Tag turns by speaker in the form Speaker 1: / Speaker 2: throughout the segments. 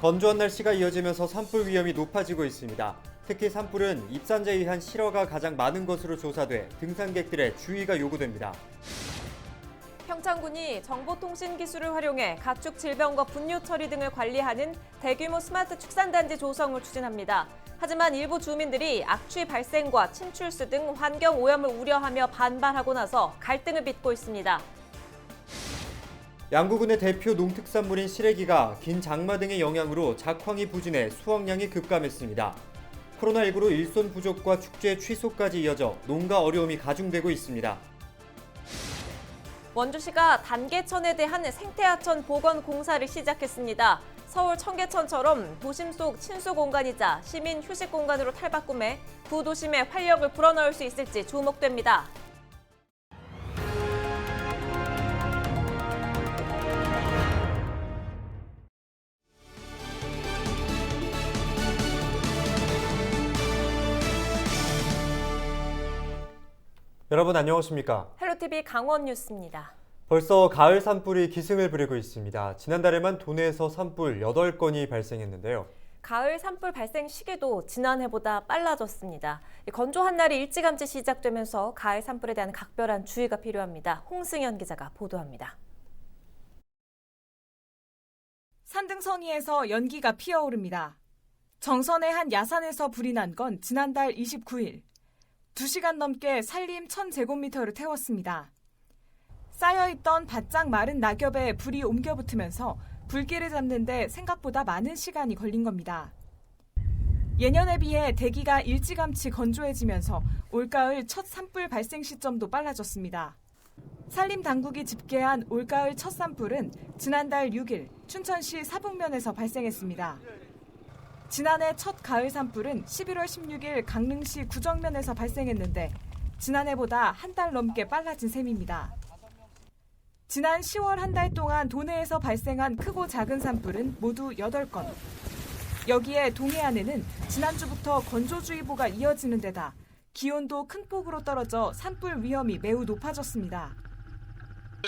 Speaker 1: 건조한 날씨가 이어지면서 산불 위험이 높아지고 있습니다. 특히 산불은 입산자에 의한 실어가 가장 많은 것으로 조사돼 등산객들의 주의가 요구됩니다.
Speaker 2: 평창군이 정보통신 기술을 활용해 가축 질병과 분뇨 처리 등을 관리하는 대규모 스마트 축산단지 조성을 추진합니다. 하지만 일부 주민들이 악취 발생과 침출수 등 환경 오염을 우려하며 반발하고 나서 갈등을 빚고 있습니다.
Speaker 1: 양구군의 대표 농특산물인 시래기가 긴 장마 등의 영향으로 작황이 부진해 수확량이 급감했습니다. 코로나19로 일손 부족과 축제 취소까지 이어져 농가 어려움이 가중되고 있습니다.
Speaker 2: 원주시가 단계천에 대한 생태하천 복원 공사를 시작했습니다. 서울 청계천처럼 도심 속 친수 공간이자 시민 휴식 공간으로 탈바꿈해 구도심의 활력을 불어넣을 수 있을지 주목됩니다.
Speaker 1: 여러분 안녕하십니까?
Speaker 2: 헬로티비 강원 뉴스입니다.
Speaker 1: 벌써 가을 산불이 기승을 부리고 있습니다. 지난달에만 도내에서 산불 8건이 발생했는데요.
Speaker 2: 가을 산불 발생 시기도 지난해보다 빨라졌습니다. 이 건조한 날이 일찌감치 시작되면서 가을 산불에 대한 각별한 주의가 필요합니다. 홍승현 기자가 보도합니다.
Speaker 3: 산등성이에서 연기가 피어오릅니다. 정선의 한 야산에서 불이 난 건 지난달 29일. 2시간 넘게 산림 1000제곱미터를 태웠습니다. 쌓여있던 바짝 마른 낙엽에 불이 옮겨 붙으면서 불길을 잡는데 생각보다 많은 시간이 걸린 겁니다. 예년에 비해 대기가 일찌감치 건조해지면서 올가을 첫 산불 발생 시점도 빨라졌습니다. 산림 당국이 집계한 올가을 첫 산불은 지난달 6일 춘천시 사북면에서 발생했습니다. 지난해 첫 가을 산불은 11월 16일 강릉시 구정면에서 발생했는데 지난해보다 한 달 넘게 빨라진 셈입니다. 지난 10월 한 달 동안 도내에서 발생한 크고 작은 산불은 모두 8건. 여기에 동해안에는 지난주부터 건조주의보가 이어지는 데다 기온도 큰 폭으로 떨어져 산불 위험이 매우 높아졌습니다.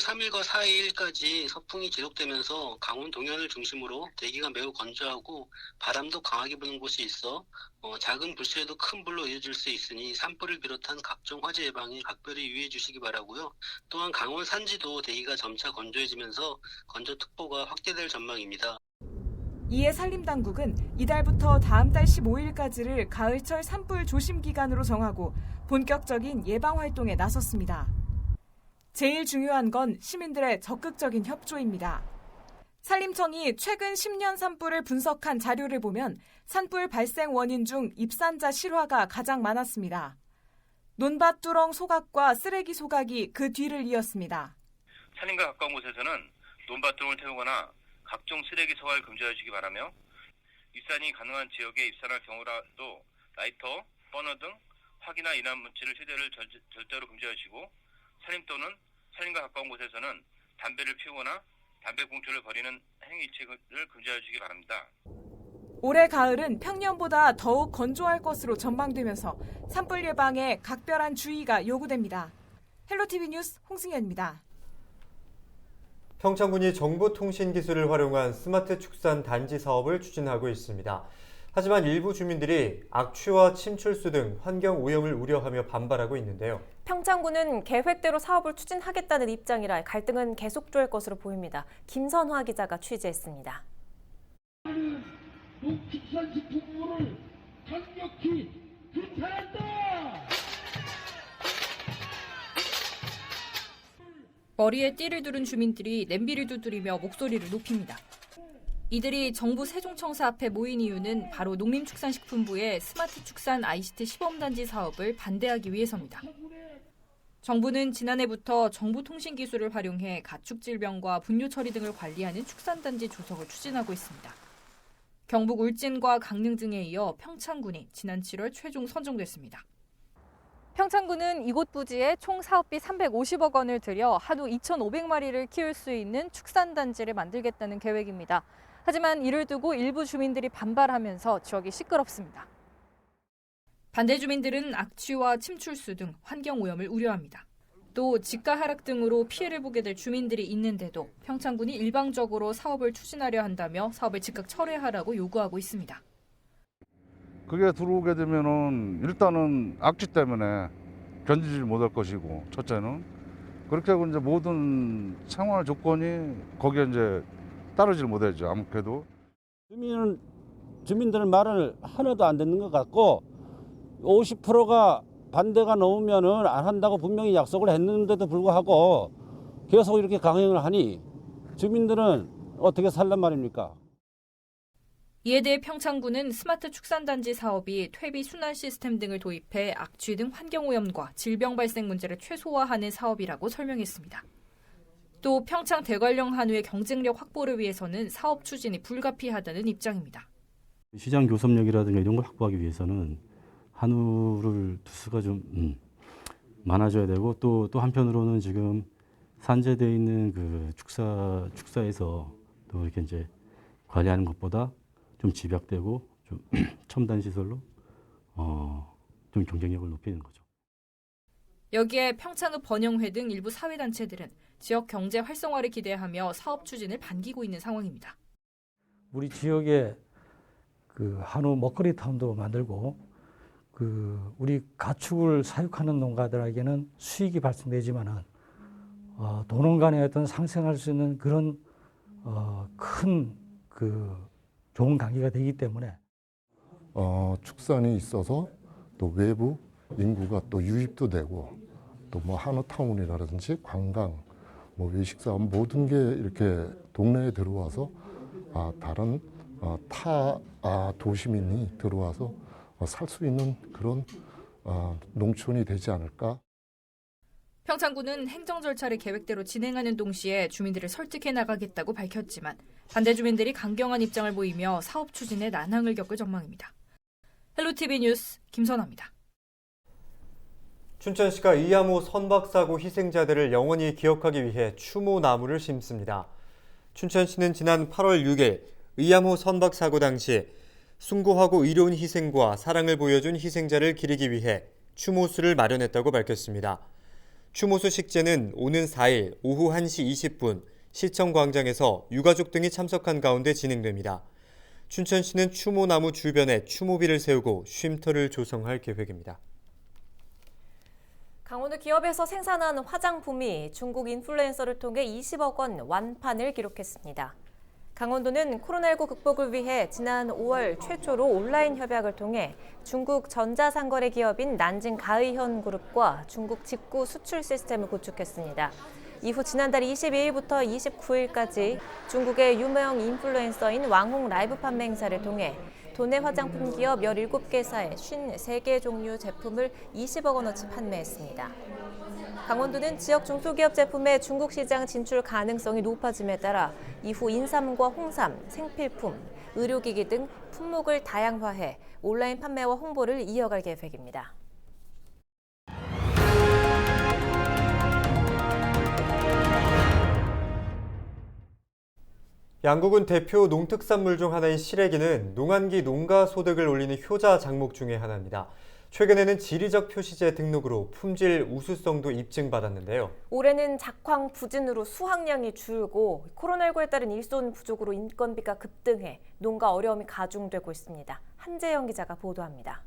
Speaker 4: 3일과 4일까지 서풍이 지속되면서 강원 동해안을 중심으로 대기가 매우 건조하고 바람도 강하게 부는 곳이 있어 어, 작은 불씨에도 큰 불로 이어질 수 있으니 산불을 비롯한 각종 화재 예방에 각별히 유의해 주시기 바라고요. 또한 강원 산지도 대기가 점차 건조해지면서 건조특보가 확대될 전망입니다.
Speaker 3: 이에 산림당국은 이달부터 다음 달 15일까지를 가을철 산불 조심 기간으로 정하고 본격적인 예방 활동에 나섰습니다. 제일 중요한 건 시민들의 적극적인 협조입니다. 산림청이 최근 10년 산불을 분석한 자료를 보면 산불 발생 원인 중 입산자 실화가 가장 많았습니다. 논밭 두렁 소각과 쓰레기 소각이 그 뒤를 이었습니다.
Speaker 5: 산림과 가까운 곳에서는 논밭등을 태우거나 각종 쓰레기 소각을 금지하시기 바라며 입산이 가능한 지역에 입산할 경우라도 라이터, 버너 등 화기나 인한 물질을 휴대를 절, 절대로 금지하시고 산림 또는 산림과 가까운 곳에서는 담배를 피우거나 담배 봉투를 버리는 행위 이책을 금지하시기 바랍니다.
Speaker 3: 올해 가을은 평년보다 더욱 건조할 것으로 전망되면서 산불 예방에 각별한 주의가 요구됩니다. 헬로티비 뉴스 홍승현입니다.
Speaker 1: 평창군이 정보통신 기술을 활용한 스마트 축산 단지 사업을 추진하고 있습니다. 하지만 일부 주민들이 악취와 침출수 등 환경 오염을 우려하며 반발하고 있는데요.
Speaker 2: 평창군은 계획대로 사업을 추진하겠다는 입장이라 갈등은 계속될 것으로 보입니다. 김선화 기자가 취재했습니다.
Speaker 6: 머리에 띠를 두른 주민들이 냄비를 두드리며 목소리를 높입니다. 이들이 정부 세종청사 앞에 모인 이유는 바로 농림축산식품부의 스마트 축산 ICT 시범단지 사업을 반대하기 위해서입니다. 정부는 지난해부터 정보통신 기술을 활용해 가축 질병과 분뇨 처리 등을 관리하는 축산단지 조성을 추진하고 있습니다. 경북 울진과 강릉 등에 이어 평창군이 지난 7월 최종 선정됐습니다.
Speaker 2: 평창군은 이곳 부지에 총 사업비 350억 원을 들여 한우 2,500마리를 키울 수 있는 축산단지를 만들겠다는 계획입니다. 하지만 이를 두고 일부 주민들이 반발하면서 지역이 시끄럽습니다.
Speaker 6: 반대 주민들은 악취와 침출수 등 환경 오염을 우려합니다. 또 집가 하락 등으로 피해를 보게 될 주민들이 있는데도 평창군이 일방적으로 사업을 추진하려 한다며 사업을 즉각 철회하라고 요구하고 있습니다.
Speaker 7: 그게 들어오게 되면은 일단은 악취 때문에 견디지 못할 것이고 첫째는 그렇게 하고 이제 모든 생활 조건이 거기에 이제 따르질 못하죠 아무래도
Speaker 8: 주민은 주민들 말을 하나도 안 듣는 것 같고 50%가 반대가 넘으면은 안 한다고 분명히 약속을 했는데도 불구하고 계속 이렇게 강행을 하니 주민들은 어떻게 살란 말입니까?
Speaker 6: 이에 대해 평창군은 스마트 축산단지 사업이 퇴비 순환 시스템 등을 도입해 악취 등 환경오염과 질병 발생 문제를 최소화하는 사업이라고 설명했습니다. 또 평창 대관령 한우의 경쟁력 확보를 위해서는 사업 추진이 불가피하다는 입장입니다.
Speaker 9: 시장 교섭력이라든가 이런 걸 확보하기 위해서는 한우를 두수가 좀 음, 많아져야 되고 또 또 한편으로는 지금 산재돼 있는 그 축사 축사에서 또 이렇게 이제 관리하는 것보다 좀 집약되고 좀 첨단 시설로 어 좀 경쟁력을 높이는 거죠.
Speaker 6: 여기에 평창읍 번영회 등 일부 사회단체들은 지역 경제 활성화를 기대하며 사업 추진을 반기고 있는 상황입니다.
Speaker 10: 우리 지역에 그 한우 먹거리 타운도 만들고 그 우리 가축을 사육하는 농가들에게는 수익이 발생되지만은 어, 도농 간의 어떤 상생할 수 있는 그런 어, 큰그 좋은 관계가 되기 때문에
Speaker 11: 어, 축산이 있어서 또 외부 인구가 또 유입도 되고 또 뭐 한우타운이라든지 관광, 뭐 외식사업 모든 게 이렇게 동네에 들어와서 아, 다른 어, 타 아, 도시민이 들어와서 어, 살수 있는 그런 어, 농촌이 되지 않을까.
Speaker 6: 평창군은 행정 절차를 계획대로 진행하는 동시에 주민들을 설득해 나가겠다고 밝혔지만 반대 주민들이 강경한 입장을 보이며 사업 추진에 난항을 겪을 전망입니다. 헬로티비 뉴스 김선아입니다.
Speaker 1: 춘천시가 이하모 선박사고 희생자들을 영원히 기억하기 위해 추모 나무를 심습니다. 춘천시는 지난 8월 6일 이하모 선박사고 당시 숭고하고 의로운 희생과 사랑을 보여준 희생자를 기리기 위해 추모수를 마련했다고 밝혔습니다. 추모수 식제는 오는 4일 오후 1시 20분 시청 광장에서 유가족 등이 참석한 가운데 진행됩니다. 춘천시는 추모나무 주변에 추모비를 세우고 쉼터를 조성할 계획입니다.
Speaker 2: 강원도 기업에서 생산한 화장품이 중국 인플루엔서를 통해 20억 원 완판을 기록했습니다. 강원도는 코로나19 극복을 위해 지난 5월 최초로 온라인 협약을 통해 중국 전자상거래 기업인 난징 가의현 그룹과 중국 직구 수출 시스템을 구축했습니다. 이후 지난달 22일부터 29일까지 중국의 유명 인플루엔서인 왕홍 라이브 판매 행사를 통해 도내 화장품 기업 17개사의 53개 종류 제품을 20억 원어치 판매했습니다. 강원도는 지역 중소기업 제품의 중국 시장 진출 가능성이 높아짐에 따라 이후 인삼과 홍삼, 생필품, 의료기기 등 품목을 다양화해 온라인 판매와 홍보를 이어갈 계획입니다.
Speaker 1: 양국은 대표 농특산물 중 하나인 시래기는 농한기 농가 소득을 올리는 효자 작목 중의 하나입니다. 최근에는 지리적 표시제 등록으로 품질 우수성도 입증받았는데요.
Speaker 2: 올해는 작황 부진으로 수확량이 줄고 코로나19에 따른 일손 부족으로 인건비가 급등해 농가 어려움이 가중되고 있습니다. 한재영 기자가 보도합니다.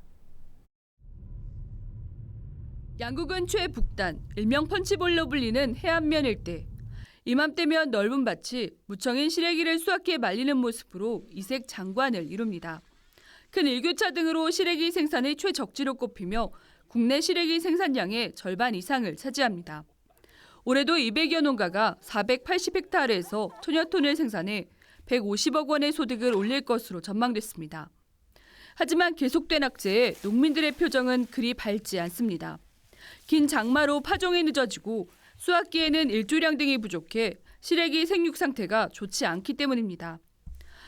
Speaker 12: 양국은 최북단, 일명 펀치볼로 불리는 해안면 일대. 이맘때면 넓은 밭이 무청인 시래기를 수확해 말리는 모습으로 이색 장관을 이룹니다. 큰 일교차 등으로 시래기 생산의 최적지로 꼽히며 국내 시래기 생산량의 절반 이상을 차지합니다. 올해도 200여 농가가 480헥타르에서 천여 톤을 생산해 150억 원의 소득을 올릴 것으로 전망됐습니다. 하지만 계속된 악재에 농민들의 표정은 그리 밝지 않습니다. 긴 장마로 파종이 늦어지고 수확기에는 일조량 등이 부족해 시래기 생육 상태가 좋지 않기 때문입니다.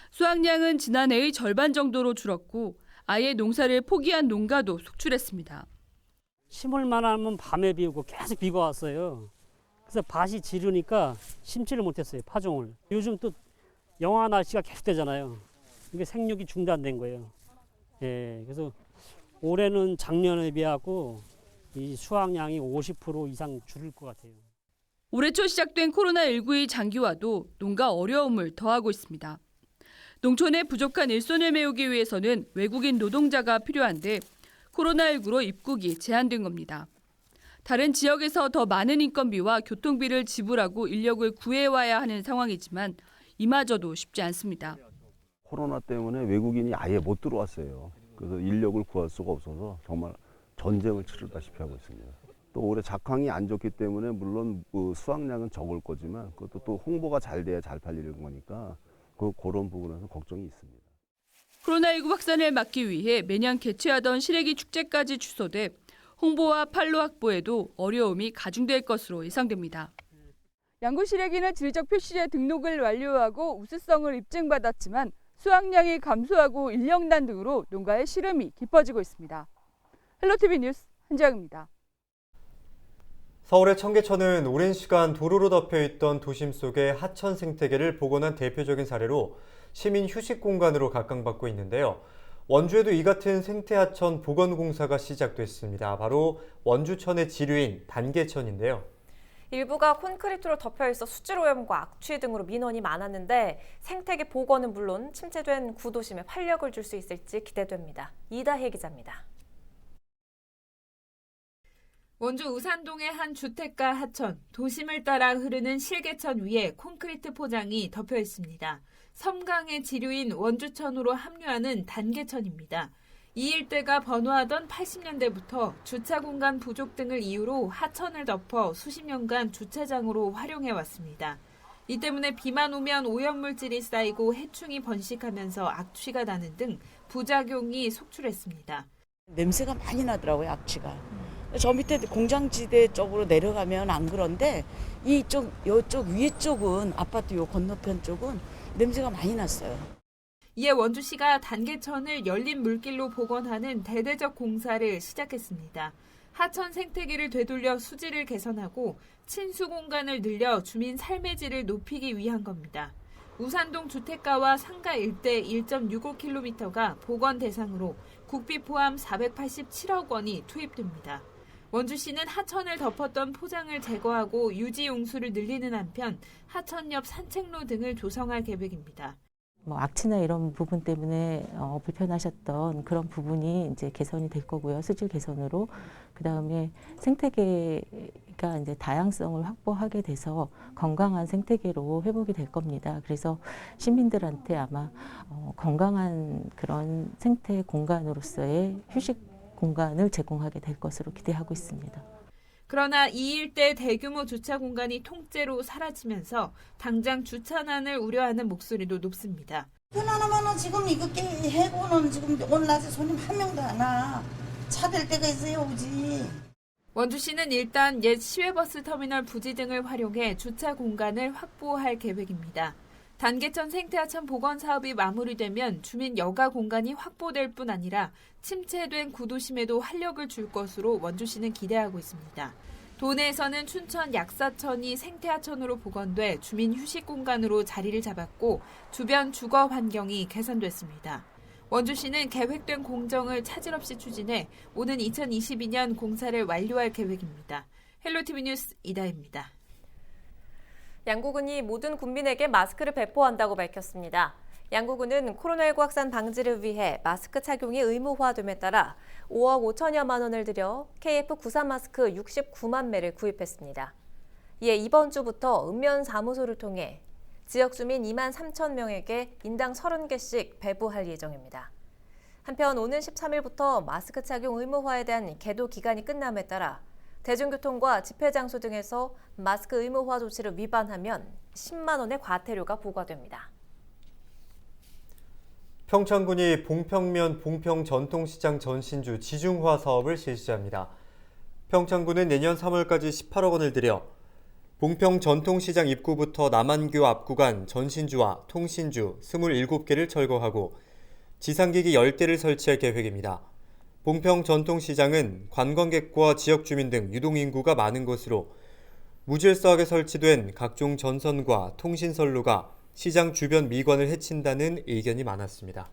Speaker 12: 수확량은 지난해의 절반 정도로 줄었고 아예 농사를 포기한 농가도 속출했습니다.
Speaker 13: 심을만 하면 밤에 비오고 계속 비가 왔어요. 그래서 밭이 지르니까 심지를 못했어요. 파종을. 요즘 또 영하 날씨가 계속되잖아요. 이게 생육이 중단된 거예요. 예, 그래서 올해는 작년에 비하고 이 수확량이 50% 이상 줄을 것 같아요.
Speaker 12: 올해 초 시작된 코로나19의 장기화도 농가 어려움을 더하고 있습니다. 농촌의 부족한 일손을 메우기 위해서는 외국인 노동자가 필요한데 코로나19로 입국이 제한된 겁니다. 다른 지역에서 더 많은 인건비와 교통비를 지불하고 인력을 구해와야 하는 상황이지만 이마저도 쉽지 않습니다.
Speaker 14: 코로나 때문에 외국인이 아예 못 들어왔어요. 그래서 인력을 구할 수가 없어서 정말 전쟁을 치르다시피 하고 있습니다. 또 올해 작황이 안 좋기 때문에 물론 그 수확량은 적을 거지만 그것도 또 홍보가 잘 돼야 잘 팔리는 거니까 그 그런 부분에서 걱정이 있습니다.
Speaker 12: 코로나19 확산을 막기 위해 매년 개최하던 시래기 축제까지 취소돼 홍보와 판로 확보에도 어려움이 가중될 것으로 예상됩니다.
Speaker 15: 양구 시래기는 지리적 표시제 등록을 완료하고 우수성을 입증받았지만 수확량이 감소하고 인력난 등으로 농가의 시름이 깊어지고 있습니다. 헬로티비 뉴스 한지영입니다.
Speaker 1: 서울의 청계천은 오랜 시간 도로로 덮여 있던 도심 속의 하천 생태계를 복원한 대표적인 사례로 시민 휴식 공간으로 각광받고 있는데요. 원주에도 이 같은 생태 하천 복원 공사가 시작됐습니다. 바로 원주천의 지류인 단계천인데요.
Speaker 2: 일부가 콘크리트로 덮여 있어 수질 오염과 악취 등으로 민원이 많았는데 생태계 복원은 물론 침체된 구도심에 활력을 줄 수 있을지 기대됩니다. 이다혜 기자입니다.
Speaker 4: 원주 우산동의 한 주택가 하천, 도심을 따라 흐르는 실개천 위에 콘크리트 포장이 덮여 있습니다. 섬강의 지류인 원주천으로 합류하는 단계천입니다. 이 일대가 번화하던 80년대부터 주차 공간 부족 등을 이유로 하천을 덮어 수십 년간 주차장으로 활용해 왔습니다. 이 때문에 비만 오면 오염물질이 쌓이고 해충이 번식하면서 악취가 나는 등 부작용이 속출했습니다.
Speaker 16: 냄새가 많이 나더라고요, 악취가. 저 밑에 공장지대 쪽으로 내려가면 안 그런데 이쪽, 이쪽 위에 쪽은 아파트 요 건너편 쪽은 냄새가 많이 났어요.
Speaker 4: 이에 원주시가 단계천을 열린 물길로 복원하는 대대적 공사를 시작했습니다. 하천 생태계를 되돌려 수질을 개선하고 친수 공간을 늘려 주민 삶의 질을 높이기 위한 겁니다. 우산동 주택가와 상가 일대 1.65km가 복원 대상으로 국비 포함 487억 원이 투입됩니다. 원주시는 하천을 덮었던 포장을 제거하고 유지 용수를 늘리는 한편 하천 옆 산책로 등을 조성할 계획입니다.
Speaker 17: 뭐 악취나 이런 부분 때문에 어, 불편하셨던 그런 부분이 이제 개선이 될 거고요. 수질 개선으로 그 다음에 생태계가 이제 다양성을 확보하게 돼서 건강한 생태계로 회복이 될 겁니다. 그래서 시민들한테 아마 어, 건강한 그런 생태 공간으로서의 휴식 공간을 제공하게 될 것으로 기대하고 있습니다.
Speaker 4: 그러나 이 일대 대규모 주차 공간이 통째로 사라지면서 당장 주차난을 우려하는 목소리도 높습니다.
Speaker 18: 그나마는 지금 이거 깨 해고는 지금 오늘 낮에 손님 한 명도 안 와. 차댈 데가 있어야 오지.
Speaker 4: 원주시는 일단 옛 시외버스 터미널 부지 등을 활용해 주차 공간을 확보할 계획입니다. 단계천 생태하천 복원 사업이 마무리되면 주민 여가 공간이 확보될 뿐 아니라 침체된 구도심에도 활력을 줄 것으로 원주시는 기대하고 있습니다. 도내에서는 춘천 약사천이 생태하천으로 복원돼 주민 휴식 공간으로 자리를 잡았고 주변 주거 환경이 개선됐습니다. 원주시는 계획된 공정을 차질 없이 추진해 오는 2022년 공사를 완료할 계획입니다. 헬로티비 뉴스 이다입니다.
Speaker 2: 양구군이 모든 국민에게 마스크를 배포한다고 밝혔습니다. 양구군은 코로나19 확산 방지를 위해 마스크 착용이 의무화됨에 따라 5억 5천여만 원을 들여 KF94 마스크 69만 매를 구입했습니다. 이에 이번 주부터 읍면 사무소를 통해 지역 주민 2만 3천 명에게 인당 30개씩 배부할 예정입니다. 한편 오는 13일부터 마스크 착용 의무화에 대한 계도 기간이 끝남에 따라 대중교통과 집회 장소 등에서 마스크 의무화 조치를 위반하면 10만 원의 과태료가 부과됩니다.
Speaker 1: 평창군이 봉평면 봉평 전통시장 전신주 지중화 사업을 실시합니다. 평창군은 내년 3월까지 18억 원을 들여 봉평 전통시장 입구부터 남한교 앞 구간 전신주와 통신주 27개를 철거하고 지상기기 10대를 설치할 계획입니다. 봉평 전통시장은 관광객과 지역 주민 등 유동인구가 많은 곳으로 무질서하게 설치된 각종 전선과 통신선로가 시장 주변 미관을 해친다는 의견이 많았습니다.